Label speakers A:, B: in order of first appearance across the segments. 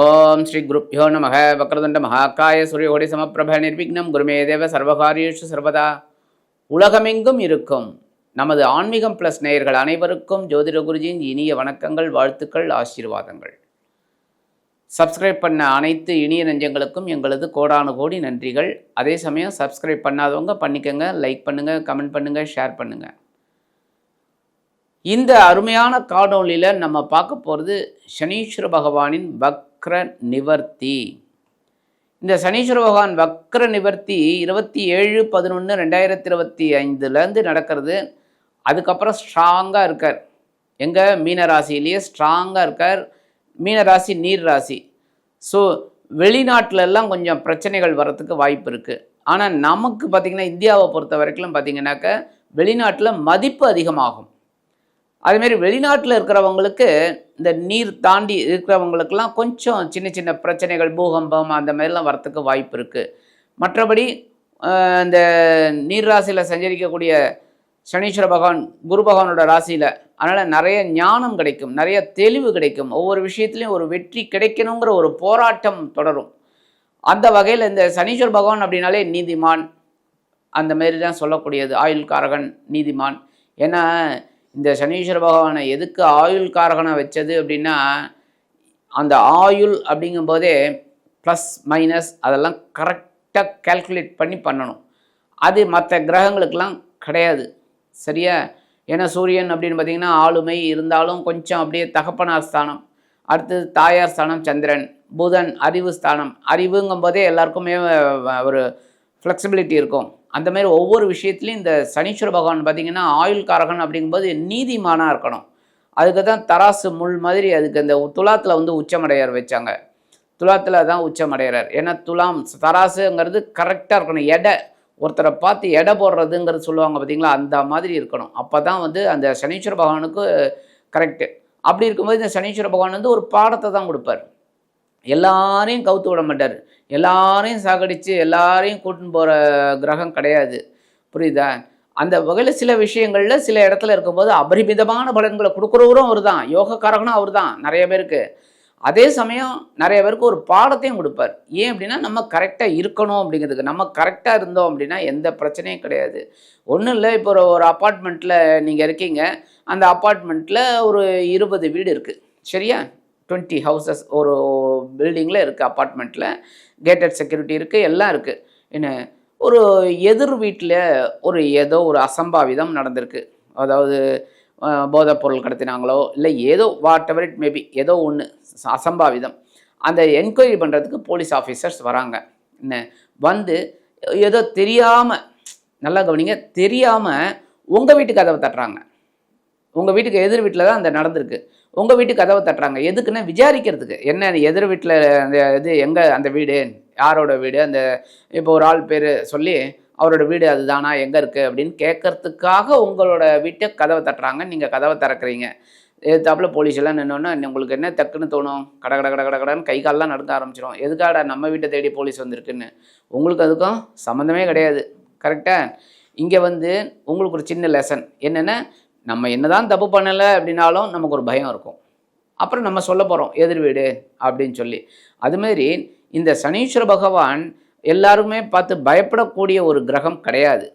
A: ஓம் ஸ்ரீ குருப்பியோ நமக. வக்ரதுண்ட மகாகாய சூரியகோடி சமப்பிரப நிர்விக்னம். குருமே தேவ சர்வகாரியேஷு சர்வதா. உலகமெங்கும் இருக்கும் நமது ஆன்மீகம் ப்ளஸ் நேயர்கள் அனைவருக்கும் ஜோதிட குருஜியின் இனிய வணக்கங்கள் வாழ்த்துக்கள் ஆசீர்வாதங்கள். சப்ஸ்கிரைப் பண்ண அனைத்து இனிய நெஞ்சங்களுக்கும் எங்களது கோடானு கோடி நன்றிகள். அதே சமயம் சப்ஸ்கிரைப் பண்ணாதவங்க பண்ணிக்கோங்க லைக் பண்ணுங்கள் கமெண்ட் பண்ணுங்கள் ஷேர் பண்ணுங்கள் இந்த அருமையான காணொளியில் நம்ம பார்க்க போகிறது சனீஸ்வர பகவானின் வக்ர நிவர்த்தி. இந்த சனீஸ்வர பகவான் வக்ர நிவர்த்தி இருபத்தி ஏழு பதினொன்று ரெண்டாயிரத்தி இருபத்தி ஐந்துலேருந்து நடக்கிறது. அதுக்கப்புறம் ஸ்ட்ராங்காக இருக்கார். எங்கள் மீன ராசியிலேயே ஸ்ட்ராங்காக இருக்கார். மீன ராசி நீர் ராசி ஸோ வெளிநாட்டிலெல்லாம் கொஞ்சம் பிரச்சனைகள் வரத்துக்கு வாய்ப்பு இருக்குது ஆனால் நமக்கு பார்த்திங்கன்னா இந்தியாவை பொறுத்த வரைக்கும் பார்த்திங்கனாக்க வெளிநாட்டில் மதிப்பு அதிகமாகும். அதுமாரி வெளிநாட்டில் இருக்கிறவங்களுக்கு இந்த நீர் தாண்டி இருக்கிறவங்களுக்கெல்லாம் கொஞ்சம் சின்ன சின்ன பிரச்சனைகள் பூகம்பம் அந்த மாதிரிலாம் வரத்துக்கு வாய்ப்பு இருக்குது மற்றபடி இந்த நீர் ராசியில் சஞ்சரிக்கக்கூடிய சனீஸ்வர பகவான் குரு பகவானோட ராசியில் அதனால் நிறைய ஞானம் கிடைக்கும் நிறைய தெளிவு கிடைக்கும். ஒவ்வொரு விஷயத்துலையும் ஒரு வெற்றி கிடைக்கணுங்கிற ஒரு போராட்டம் தொடரும். அந்த வகையில் இந்த சனீஸ்வர பகவான் அப்படின்னாலே நீதிமான் அந்த மாரி தான் சொல்லக்கூடியது. ஆயுள் காரகன் நீதிமான். ஏன்னா இந்த சனீஸ்வர பகவானை எதுக்கு ஆயுள் காரகனை வச்சது அப்படின்னா அந்த ஆயுள் அப்படிங்கும்போதே ப்ளஸ் மைனஸ் அதெல்லாம் கரெக்டாக கேல்குலேட் பண்ணி பண்ணணும். அது மற்ற கிரகங்களுக்கெல்லாம் கிடையாது. சரியா? ஏன்னா சூரியன் அப்படின்னு பார்த்தீங்கன்னா ஆளுமை இருந்தாலும் கொஞ்சம் அப்படியே தகப்பனார் ஸ்தானம். அடுத்தது தாயார் ஸ்தானம் சந்திரன் புதன் அறிவு ஸ்தானம். அறிவுங்கும் போதே எல்லாருக்குமே ஒரு ஃப்ளெக்சிபிலிட்டி இருக்கும். அந்த மாதிரி ஒவ்வொரு விஷயத்துலையும் இந்த சனீஸ்வர பகவான் பார்த்திங்கன்னா ஆயுள் காரகன் அப்படிங்கும்போது நீதிமானாக இருக்கணும். அதுக்கு தான் தராசு முள் மாதிரி அதுக்கு அந்த துலாத்தில் வந்து உச்சமடையார் வச்சாங்க. துலாத்தில் தான் உச்சமடைகிறார் ஏன்னா துலாம் தராசுங்கிறது கரெக்டாக இருக்கணும். எடை ஒருத்தரை பார்த்து எடை போடுறதுங்கிறது சொல்லுவாங்க பார்த்தீங்களா? அந்த மாதிரி இருக்கணும். அப்போ தான் வந்து அந்த சனீஸ்வர பகவானுக்கு கரெக்டு அப்படி இருக்கும்போது இந்த சனீஸ்வர பகவான் வந்து ஒரு பாடத்தை தான் கொடுப்பார். எல்லாரையும் கவுத்து விட மாட்டார். எல்லாரையும் சாகடித்து எல்லாரையும் கூட்டின்னு போகிற கிரகம் கிடையாது. புரியுதா? அந்த வகையில் சில விஷயங்களில் சில இடத்துல இருக்கும்போது அபரிமிதமான பலன்களை கொடுக்குறவரும் அவர் தான் யோகக்காரகனும் அவர் தான் நிறைய பேருக்கு. அதே சமயம் நிறைய பேருக்கு ஒரு பாடத்தையும் கொடுப்பார். ஏன் அப்படின்னா நம்ம கரெக்டாக இருக்கணும் அப்படிங்கிறதுக்கு. நம்ம கரெக்டாக இருந்தோம் அப்படின்னா எந்த பிரச்சனையும் கிடையாது. ஒன்றும் இல்லை இப்போ ஒரு ஒரு அப்பார்ட்மெண்ட்டில் நீங்கள் இருக்கீங்க. அந்த அப்பார்ட்மெண்ட்டில் ஒரு இருபது வீடு இருக்குது சரியா? டுவெண்ட்டி ஹவுசஸ் ஒரு பில்டிங்கில் இருக்குது அப்பார்ட்மெண்ட்டில் கேட்டட் செக்யூரிட்டி இருக்குது எல்லாம் இருக்குது என்ன? ஒரு எதிர் வீட்டில் ஒரு ஏதோ ஒரு அசம்பாவிதம் நடந்திருக்கு. அதாவது போதைப் பொருள் கடத்தினாங்களோ இல்லை ஏதோ வாட் எவர் இட் மேபி ஏதோ ஒன்று அசம்பாவிதம். அந்த என்கொயரி பண்ணுறதுக்கு போலீஸ் ஆஃபீஸர்ஸ் வராங்க. என்ன? வந்து ஏதோ தெரியாமல் நல்லா கவனிங்க தெரியாமல் உங்கள் வீட்டு கதவை தட்டுறாங்க. உங்கள் வீட்டுக்கு எதிர் வீட்டில் தான் அந்த நடந்திருக்கு. உங்கள் வீட்டு கதவை தட்டுறாங்க. எதுக்குன்னா விசாரிக்கிறதுக்கு. என்ன எதிர் வீட்டில் அந்த இது எங்கே அந்த வீடு? யாரோட வீடு? அந்த இப்போ ஒரு ஆள் பேர் சொல்லி அவரோட வீடு அதுதானா? எங்கே இருக்குது அப்படின்னு கேட்கறதுக்காக உங்களோட வீட்டை கதவை தட்டுறாங்க. நீங்கள் கதவை திறக்கிறீங்க. எதிர்த்தாப்புல போலீஸ் எல்லாம் நின்னோன்னா உங்களுக்கு என்ன டக்குன்னு தோணும்? கட கட கட கட கடன்னு கை காலெலாம் நடக்க ஆரம்பிச்சிடும் எதுக்காடா நம்ம வீட்டை தேடி போலீஸ் வந்திருக்குன்னு? உங்களுக்கு அதுக்கும் சம்மந்தமே கிடையாது. கரெக்டாக இங்கே வந்து உங்களுக்கு ஒரு சின்ன லெசன் என்னென்னா நம்ம என்னதான் தப்பு பண்ணலை அப்படின்னாலும் நமக்கு ஒரு பயம் இருக்கும். அப்புறம் நம்ம சொல்ல போகிறோம் எதிர் வீடு அப்படின்னு சொல்லி. அதுமாரி இந்த சனீஸ்வர பகவான் எல்லாருமே பார்த்து பயப்படக்கூடிய ஒரு கிரகம் கிடையாது.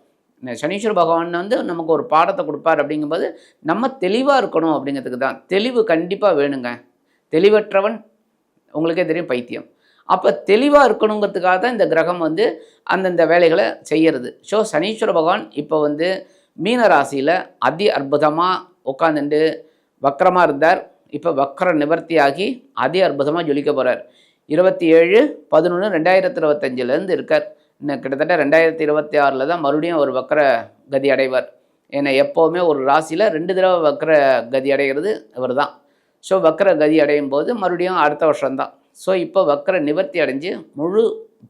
A: இந்த சனீஸ்வர பகவான் வந்து நமக்கு ஒரு பாடத்தை கொடுப்பார் அப்படிங்கும்போது நம்ம தெளிவாக இருக்கணும் அப்படிங்கிறதுக்கு தான். தெளிவு கண்டிப்பாக வேணுங்க. தெளிவற்றவன் உங்களுக்கே தெரியும் பைத்தியம். அப்போ தெளிவாக இருக்கணுங்கிறதுக்காக தான் இந்த கிரகம் வந்து அந்தந்த வேலைகளை செய்கிறது ஸோ சனீஸ்வர பகவான் இப்போ வந்து மீன ராசியில் அதி அற்புதமாக உட்காந்துட்டு வக்கரமாக இருந்தார். இப்போ வக்கர நிவர்த்தியாகி அதி அற்புதமாக ஜொலிக்க போகிறார் இருபத்தி ஏழு பதினொன்று ரெண்டாயிரத்தி இருபத்தஞ்சிலேருந்து இருக்கார். இன்னும் கிட்டத்தட்ட ரெண்டாயிரத்தி இருபத்தி ஆறில் தான் மறுபடியும் ஒரு வக்கர கதி அடைவார். ஏன்னா எப்போவுமே ஒரு ராசியில் ரெண்டு தடவை வக்கர கதி அடைகிறது இவர் தான் ஸோ வக்கர கதி அடையும் போது மறுபடியும் அடுத்த வருஷம்தான். ஸோ இப்போ வக்கர நிவர்த்தி அடைஞ்சு முழு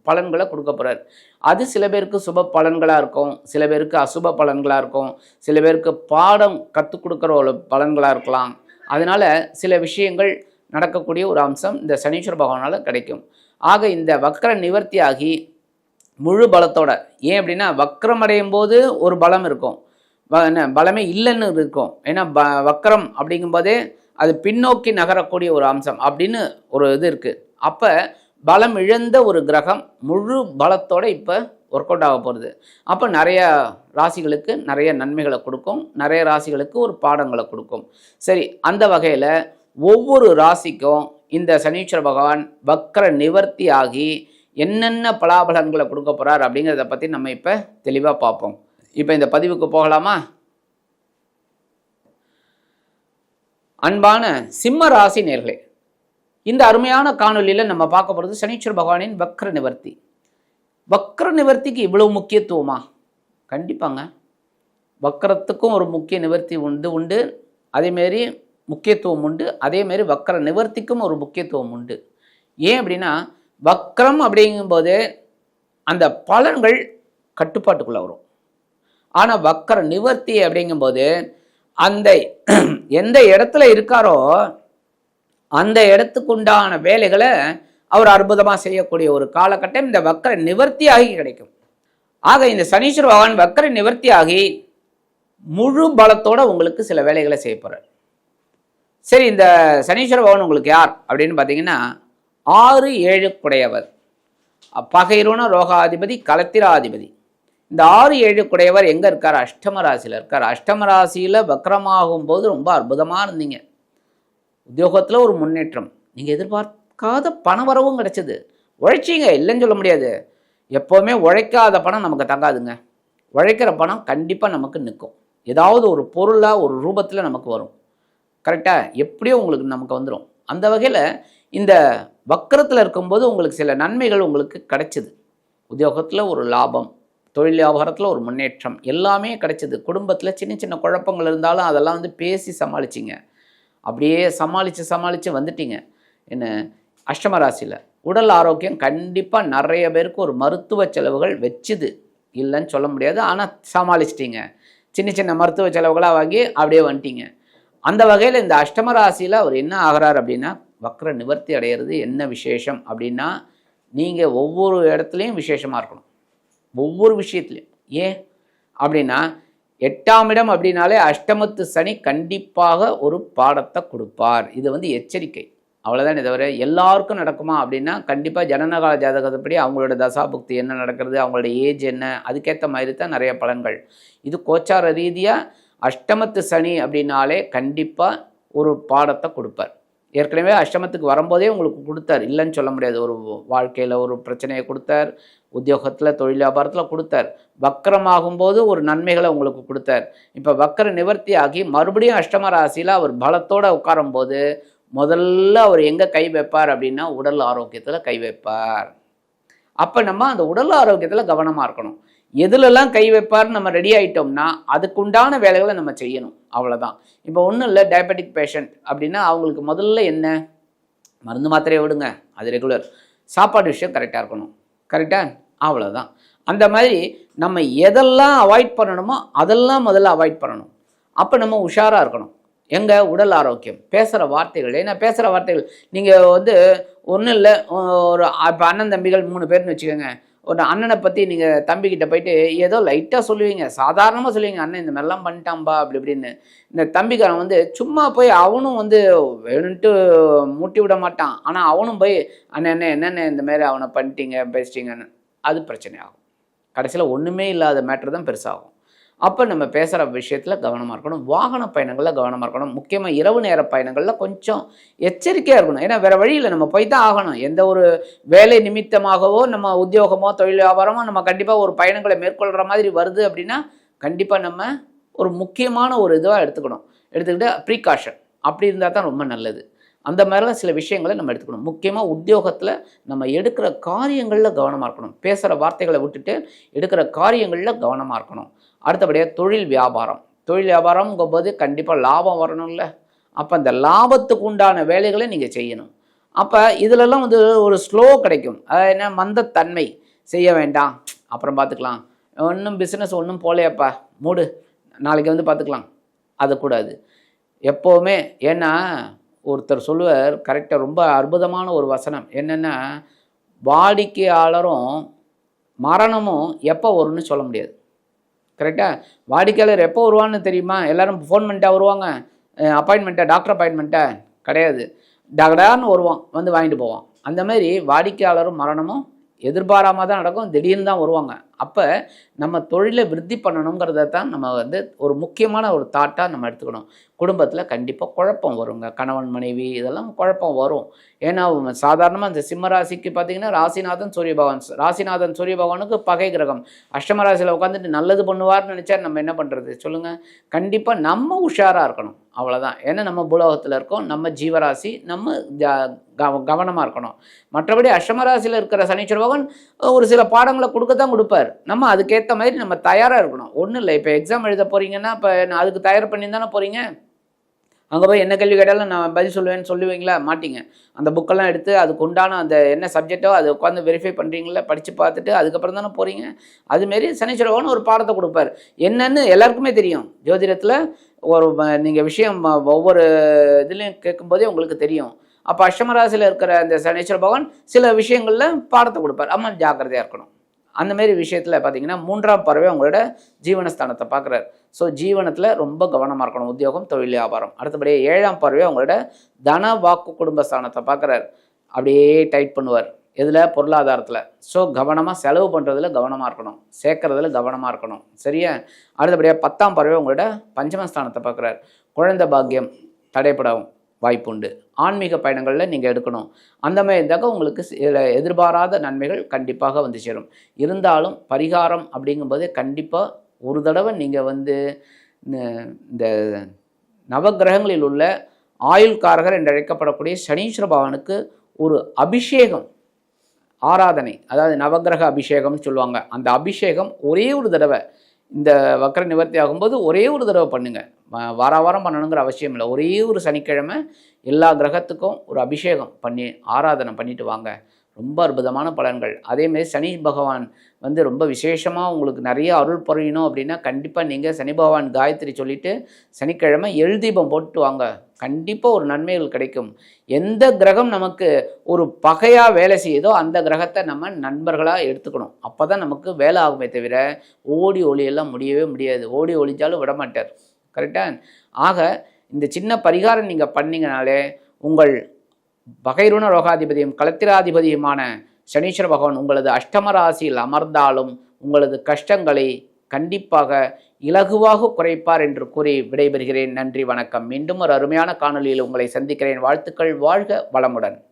A: பலன்களை கொடுக்க போகிறார் அது சில பேருக்கு சுப பலன்களாக இருக்கும் சில பேருக்கு அசுப பலன்களாக இருக்கும் சில பேருக்கு பாடம் கற்றுக் கொடுக்குற ஒரு பலன்களாக இருக்கலாம். அதனால் சில விஷயங்கள் நடக்கக்கூடிய ஒரு அம்சம் இந்த சனீஸ்வர பகவானால் கிடைக்கும். ஆக இந்த வக்கர நிவர்த்தி ஆகி முழு பலத்தோட ஏன் அப்படின்னா வக்கரம் அடையும் போது ஒரு பலம் இருக்கும். என்ன பலமே இல்லைன்னு இருக்கும். ஏன்னா ப வக்ரம் அப்படிங்கும்போதே அது பின்னோக்கி நகரக்கூடிய ஒரு அம்சம் அப்படின்னு ஒரு இது இருக்குது அப்போ பலம் இழந்த ஒரு கிரகம் முழு பலத்தோடு இப்போ ஒர்க் அவுட் ஆக போகிறது அப்போ நிறைய ராசிகளுக்கு நிறைய நன்மைகளை கொடுக்கும். நிறைய ராசிகளுக்கு ஒரு பாடங்களை கொடுக்கும். சரி அந்த வகையில் ஒவ்வொரு ராசிக்கும் இந்த சனீஸ்வர பகவான் வக்கர நிவர்த்தி ஆகி என்னென்ன பலாபலன்களை கொடுக்க போகிறார் அப்படிங்கிறத பற்றி நம்ம இப்போ தெளிவாக பார்ப்போம். இப்போ இந்த பதிவுக்கு போகலாமா? அன்பான சிம்ம ராசி நேர்களே இந்த அருமையான காணொலியில் நம்ம பார்க்க போகிறது சனீஸ்வர பகவானின் வக்ர நிவர்த்தி. வக்ர நிவர்த்திக்கு இவ்வளோ முக்கியத்துவமா? கண்டிப்பாங்க. வக்கரத்துக்கும் ஒரு முக்கிய நிவர்த்தி உண்டு உண்டு. அதேமாரி முக்கியத்துவம் உண்டு. அதேமாரி வக்கர நிவர்த்திக்கும் ஒரு முக்கியத்துவம் உண்டு. ஏன் அப்படின்னா வக்ரம் அப்படிங்கும்போது அந்த பலன்கள் கட்டுப்பாட்டுக்குள்ளே வரும். ஆனால் வக்கர நிவர்த்தி அப்படிங்கும்போது அந்த எந்த இடத்துல இருக்காரோ அந்த இடத்துக்கு உண்டான வேலைகளை அவர் அற்புதமாக செய்யக்கூடிய ஒரு காலகட்டம் இந்த வக்கர நிவர்த்தியாகி கிடைக்கும். ஆக இந்த சனீஸ்வர பகவான் வக்கர நிவர்த்தியாகி முழு பலத்தோட உங்களுக்கு சில வேலைகளை செய்ய போகிறார் சரி இந்த சனீஸ்வர பகவான் உங்களுக்கு யார் அப்படின்னு பார்த்தீங்கன்னா ஆறு ஏழு குடையவர். பகைரோன ரோகாதிபதி கலத்திராதிபதி. இந்த ஆறு ஏழு குடையவர் எங்கே இருக்கார்? அஷ்டம ராசியில் இருக்கார். அஷ்டம ராசியில் வக்கரமாகும் போது ரொம்ப அற்புதமாக இருந்தீங்க. உத்தியோகத்தில் ஒரு முன்னேற்றம். நீங்கள் எதிர்பார்க்காத பண வரவும் கிடச்சிது. உழைச்சிங்க இல்லைன்னு சொல்ல முடியாது. எப்போவுமே உழைக்காத பணம் நமக்கு தங்காதுங்க. உழைக்கிற பணம் கண்டிப்பாக நமக்கு நிற்கும். ஏதாவது ஒரு பொருளாக ஒரு ரூபத்தில் நமக்கு வரும். கரெக்டாக எப்படியோ உங்களுக்கு நமக்கு வந்துடும் அந்த வகையில் இந்த வக்கரத்தில் இருக்கும்போது உங்களுக்கு சில நன்மைகள் உங்களுக்கு கிடைச்சிது. உத்தியோகத்தில் ஒரு லாபம் தொழில் வியாபாரத்தில் ஒரு முன்னேற்றம் எல்லாமே கிடைச்சிது. குடும்பத்தில் சின்ன சின்ன குழப்பங்கள் இருந்தாலும் அதெல்லாம் வந்து பேசி சமாளிச்சிங்க. அப்படியே சமாளித்து சமாளித்து வந்துட்டீங்க. என்ன? அஷ்டம ராசியில். உடல் ஆரோக்கியம் கண்டிப்பாக நிறைய பேருக்கு ஒரு மருத்துவ செலவுகள் வச்சுது. இல்லைன்னு சொல்ல முடியாது. ஆனால் சமாளிச்சிட்டீங்க. சின்ன சின்ன மருத்துவ செலவுகளாக வாங்கி அப்படியே வந்துட்டீங்க. அந்த வகையில் இந்த அஷ்டம ராசியில் அவர் என்ன ஆகிறார் அப்படின்னா வக்ர நிவர்த்தி அடையிறது என்ன விசேஷம் அப்படின்னா நீங்கள் ஒவ்வொரு இடத்துலையும் விசேஷமாக இருக்கணும். ஒவ்வொரு விஷயத்துலையும். ஏன்? அப்படின்னா எட்டாம் இடம் அப்படின்னாலே அஷ்டமத்து சனி கண்டிப்பாக ஒரு பாடத்தை கொடுப்பார். இது வந்து எச்சரிக்கை. அவ்வளோதான் தவிர எல்லாருக்கும் நடக்குமா அப்படின்னா கண்டிப்பாக ஜனனகால ஜாதகத்தைப்படி அவங்களோட தசாபுக்தி என்ன நடக்கிறது அவங்களோட ஏஜ் என்ன அதுக்கேற்ற மாதிரி தான் நிறைய பலன்கள். இது கோச்சார ரீதியாக அஷ்டமத்து சனி அப்படின்னாலே கண்டிப்பாக ஒரு பாடத்தை கொடுப்பார். ஏற்கனவே அஷ்டமத்துக்கு வரும்போதே உங்களுக்கு கொடுத்தார். இல்லைன்னு சொல்ல முடியாது. ஒரு வாழ்க்கையில் ஒரு பிரச்சனையை கொடுத்தார். உத்தியோகத்தில் தொழில் வியாபாரத்தில் கொடுத்தார். வக்கரமாகும்போது ஒரு நன்மைகளை உங்களுக்கு கொடுத்தார். இப்போ வக்கர நிவர்த்தி ஆகி மறுபடியும் அஷ்டம ராசியில் அவர் பலத்தோடு உட்காரும்போது முதல்ல அவர் எங்கே கை வைப்பார் அப்படின்னா உடல் ஆரோக்கியத்தில் கை வைப்பார். அப்போ நம்ம அந்த உடல் ஆரோக்கியத்தில் கவனமாக இருக்கணும். எதுலெல்லாம் கை வைப்பார்னு நம்ம ரெடி ஆகிட்டோம்னா அதுக்குண்டான வேலைகளை நம்ம செய்யணும். அவ்வளோதான் இப்போ ஒன்றும் இல்லை டயபெட்டிக் பேஷண்ட் அப்படின்னா அவங்களுக்கு முதல்ல என்ன? மருந்து மாத்திரையை விடுங்க. அது ரெகுலர் சாப்பாடு விஷயம் கரெக்டாக இருக்கணும். கரெக்டாக அவ்வளோதான் அந்த மாதிரி நம்ம எதெல்லாம் அவாய்ட் பண்ணணுமோ அதெல்லாம் முதல்ல அவாய்ட் பண்ணணும். அப்போ நம்ம உஷாராக இருக்கணும். எங்கள் உடல் ஆரோக்கியம். பேசுகிற வார்த்தைகள். ஏன்னா பேசுகிற வார்த்தைகள் நீங்கள் வந்து ஒன்றும் இல்லை ஒரு இப்போ அண்ணன் தம்பிகள் மூணு பேர்னு வச்சுக்கோங்க. ஒரு அண்ணனை பற்றி நீங்கள் தம்பிக்கிட்ட போயிட்டு ஏதோ லைட்டாக சொல்லுவீங்க. சாதாரணமாக சொல்லுவீங்க அண்ணன் இந்த மாதிரிலாம் பண்ணிட்டான்பா அப்படி இப்படின்னு. இந்த தம்பிக்காரன் வந்து சும்மா போய் அவனும் வந்து வேணுன்ட்டு மூட்டி விட மாட்டான். ஆனால் அவனும் போய் அண்ணன் என்ன என்னென்ன இந்த மாதிரி அவனை பண்ணிட்டீங்க பேசிட்டீங்கன்னு. அது பிரச்சனை ஆகும் கடைசியில் ஒன்றுமே இல்லாத மேட்ரு தான் பெருசாகும். அப்போ நம்ம பேசுகிற விஷயத்தில் கவனமாக இருக்கணும். வாகன பயணங்களில் கவனமாக இருக்கணும். முக்கியமாக இரவு நேர பயணங்களில் கொஞ்சம் எச்சரிக்கையாக இருக்கணும். ஏன்னா வேறு வழியில் நம்ம போய் தான் ஆகணும். எந்த ஒரு வேலை நிமித்தமாகவோ நம்ம உத்தியோகமோ தொழில் வியாபாரமோ நம்ம கண்டிப்பாக ஒரு பயணங்களை மேற்கொள்கிற மாதிரி வருது அப்படின்னா கண்டிப்பாக நம்ம ஒரு முக்கியமான ஒரு இதுவாக எடுத்துக்கணும். எடுத்துக்கிட்டு ப்ரீகாஷன் அப்படி இருந்தால் தான் ரொம்ப நல்லது. அந்த மாதிரிலாம் சில விஷயங்களை நம்ம எடுத்துக்கணும். முக்கியமாக உத்தியோகத்தில் நம்ம எடுக்கிற காரியங்களில் கவனமாக இருக்கணும். பேசுகிற வார்த்தைகளை விட்டுட்டு எடுக்கிற காரியங்களில் கவனமாக இருக்கணும். அடுத்தபடியாக தொழில் வியாபாரம். தொழில் வியாபாரம்ங்கும் போது கண்டிப்பாக லாபம் வரணும்ல. அப்போ அந்த லாபத்துக்கு உண்டான வேலைகளை நீங்கள் செய்யணும். அப்போ இதிலெல்லாம் வந்து ஒரு ஸ்லோ கிடைக்கும். அதாவது என்ன? மந்தத்தன்மை செய்ய வேண்டாம். அப்புறம் பார்த்துக்கலாம் ஒன்றும் பிஸ்னஸ் ஒன்றும் போலையப்பா. மூடு. நாளைக்கு வந்து பார்த்துக்கலாம் அது கூடாது. எப்போவுமே ஏன்னா ஒருத்தர் சொல்லுவார் கரெக்டாக ரொம்ப அற்புதமான ஒரு வசனம். என்னென்னா வாடிக்கையாளரும் மரணமும் எப்போ வரும்னு சொல்ல முடியாது. கரெக்டாக வாடிக்கையாளர் எப்போ வருவான்னு தெரியுமா? எல்லாரும் ஃபோன் பண்ணிட்டா வருவாங்க. அப்பாயின்மெண்ட்டா டாக்டர் அப்பாயின்மெண்ட்டா கிடையாது. டகடான்னு வருவான். வந்து வாங்கிட்டு போவான். அந்த மாதிரி வாடிக்கையாளரும் மரணமும் எதிர்பாராமல் தான் நடக்கும். திடீர்னு தான் வருவாங்க. அப்போ நம்ம தொழிலை விருத்தி பண்ணணுங்கிறத தான் நம்ம வந்து ஒரு முக்கியமான ஒரு தாட்டாக நம்ம எடுத்துக்கணும். குடும்பத்தில் கண்டிப்பாக குழப்பம் வருங்க. கணவன் மனைவி இதெல்லாம் குழப்பம் வரும். ஏன்னா சாதாரணமாக இந்த சிம்ம ராசிக்கு பார்த்தீங்கன்னா ராசிநாதன் சூரிய பகவான். ராசிநாதன் சூரிய பகவானுக்கு பகை கிரகம். அஷ்டம ராசியில் உட்காந்துட்டு நல்லது பண்ணுவார்னு நினச்சா நம்ம என்ன பண்ணுறது சொல்லுங்கள் கண்டிப்பாக நம்ம உஷாராக இருக்கணும். அவ்வளோதான் ஏன்னா நம்ம பூலோகத்தில் இருக்கோம் நம்ம ஜீவராசி நம்ம ஜா- கவ கவனமாக இருக்கணும். மற்றபடி அஷ்டமராசியில் இருக்கிற சனீஸ்வர பகவான் ஒரு சில பாடங்களை கொடுக்க தான் கொடுப்பார். நம்ம அதுக்கேற்ற மாதிரி நம்ம தயாராக இருக்கணும். ஒன்றும் இல்லை. இப்போ எக்ஸாம் எழுத போகிறீங்கன்னா இப்போ அதுக்கு தயார் பண்ணி தானே போகிறீங்க அங்கே போய் என்ன கேள்வி கேட்டாலும் நான் பதில் சொல்லுவேன்னு சொல்லுவீங்களா? மாட்டிங்க. அந்த புக்கெல்லாம் எடுத்து அதுக்கு உண்டான அந்த என்ன சப்ஜெக்டோ அதை உட்காந்து வெரிஃபை பண்ணுறீங்களா படித்து பார்த்துட்டு அதுக்கப்புறம் தானே போகிறீங்க அதுமாரி சனீஸ்வரவன் ஒரு பாடத்தை கொடுப்பார். என்னன்னு எல்லாருக்குமே தெரியும். ஜோதிடத்தில் ஒரு நீங்கள் விஷயம் ஒவ்வொரு இதுலேயும் கேட்கும்போதே உங்களுக்கு தெரியும். அப்போ அஷ்டமராசியில் இருக்கிற அந்த சனீஸ்வர பகவான் சில விஷயங்களில் பாடத்தை கொடுப்பார். அம்மா ஜாக்கிரதையாக இருக்கணும். அந்த மாதிரி விஷயத்தில் பார்த்தீங்கன்னா மூன்றாம் பறவை உங்களோட ஜீவனஸ்தானத்தை பார்க்குறாரு ஸோ ஜீவனத்தில் ரொம்ப கவனமாக இருக்கணும். உத்தியோகம் தொழில் வியாபாரம். அடுத்தபடியே ஏழாம் பறவை உங்களோட தன வாக்கு குடும்ப ஸ்தானத்தை பார்க்குறாரு அப்படியே டைட் பண்ணுவார். எதில்? பொருளாதாரத்தில். ஸோ கவனமாக செலவு பண்ணுறதுல கவனமாக இருக்கணும். சேர்க்குறதுல கவனமாக இருக்கணும். சரியா? அடுத்தபடியாக பத்தாம் பறவை உங்களோட பஞ்சமஸ்தானத்தை பார்க்குறாரு. குழந்தை பாக்கியம் தடைப்படவும் வாய்ப்புண்டு. ஆன்மீக பயணங்களில் நீங்கள் எடுக்கணும். அந்த மாதிரி இருந்தாக்க உங்களுக்கு சில எதிர்பாராத நன்மைகள் கண்டிப்பாக வந்து சேரும். இருந்தாலும் பரிகாரம் அப்படிங்கும்போது கண்டிப்பாக ஒரு தடவை நீங்கள் வந்து இந்த நவக்கிரகங்களில் உள்ள ஆயுள்காரகர் என்று அழைக்கப்படக்கூடிய சனீஸ்வர பகவானுக்கு ஒரு அபிஷேகம் ஆராதனை அதாவது நவக்கிரக அபிஷேகம்னு சொல்லுவாங்க. அந்த அபிஷேகம் ஒரே ஒரு தடவை இந்த வக்கர நிவர்த்தி ஆகும்போது ஒரே ஒரு தடவை பண்ணுங்க. வார வாரம் பண்ணணுங்கிற அவசியம் இல்லை. ஒரே ஒரு சனிக்கிழமை எல்லா கிரகத்துக்கும் ஒரு அபிஷேகம் பண்ணி ஆராதனை பண்ணிட்டு வாங்க. ரொம்ப அற்புதமான பலன்கள். அதேமாரி சனி பகவான் வந்து ரொம்ப விசேஷமாக உங்களுக்கு நிறைய அருள் புரியணும் அப்படின்னா கண்டிப்பாக நீங்கள் சனி பகவான் காயத்ரி சொல்லிட்டு சனிக்கிழமை எழுதீபம் தீபம் போட்டு வாங்க. கண்டிப்பாக ஒரு நன்மைகள் கிடைக்கும். எந்த கிரகம் நமக்கு ஒரு பகையாக வேலை செய்யுதோ அந்த கிரகத்தை நம்ம நண்பர்களாக எடுத்துக்கணும். அப்போ தான் நமக்கு வேலை ஆகுமே தவிர ஓடி ஒளியெல்லாம் முடியவே முடியாது. ஓடி ஒளிஞ்சாலும் விட மாட்டார். கரெக்டாக ஆக இந்த சின்ன பரிகாரம் நீங்கள் பண்ணிங்கனாலே உங்கள் பகைருண ரோகாதிபதியும் களத்திராதிபதியுமான சனீஸ்வர பகவான் உங்களது அஷ்டம ராசியில் அமர்ந்தாலும் உங்களது கஷ்டங்களை கண்டிப்பாக இலகுவாக குறைப்பார் என்று கூறி விடைபெறுகிறேன். நன்றி வணக்கம். மீண்டும் ஒரு அருமையான காணொளியில் உங்களை சந்திக்கிறேன். வாழ்த்துக்கள். வாழ்க வளமுடன்.